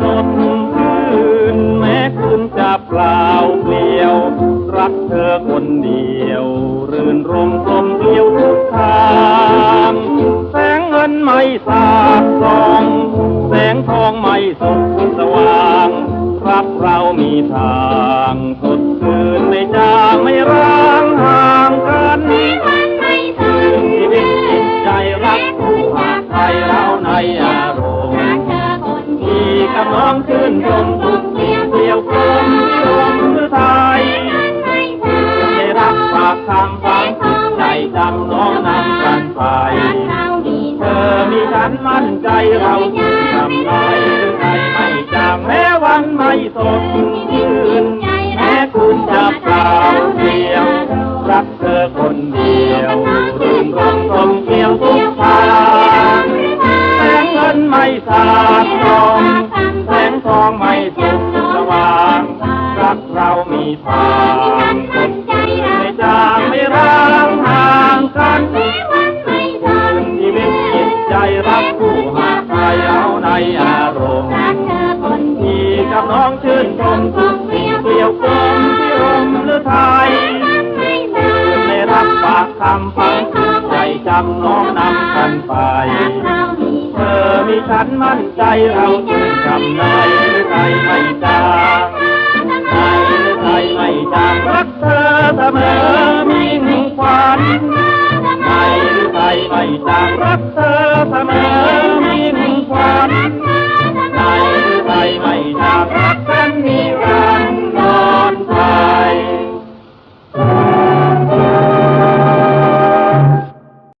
สดชื่นแม้คุณจะเปล่าเปลี่ยว รักเธอคนเดียว รื่นรมกลมเกลียวทุกทางแสงเงินไม่สาดส่อง แสงทองไม่สุกสว่าง รักเรามีทาง ที่ยวกำลังชื่นชมทุกเสียงเสียวกลมที่ลมหรือไทยไม่ทราบได้รับฝากคำฝังใจจำน้องนำกันไป เธอมีฉันมั่นใจเราจะทำได้หรือไม่จางแม้วันไม่สดชื่นแม้คุณจะเปล่าเดียว รักเธอคนเดียวรื่นรมทมเกี่ยวทุกทางแสงเงินไม่สาดส่อง องไม่สุกสว่างรักเรามีทางไม่จางไม่ร้างห่างกันไม่วันไม่ทนชีวิตจิตใจรักผู้หากใครเอาในอารมณ์รักเธอคนเดีที่ยวกับน้องชื่นชมทุกสิ่งเกลียวกลมที่รมหรือไทยไม่ราบได้รับปากคำฝังใจจำน้องนำกันไป อมีฉันมั่นใจเราชื่นจำได้หรือไทยไม่จางไทยไทยไม่จางรักเธอเสมอมิ่งฝันไทยหรือไทยไม่จางรักเธอเสมอ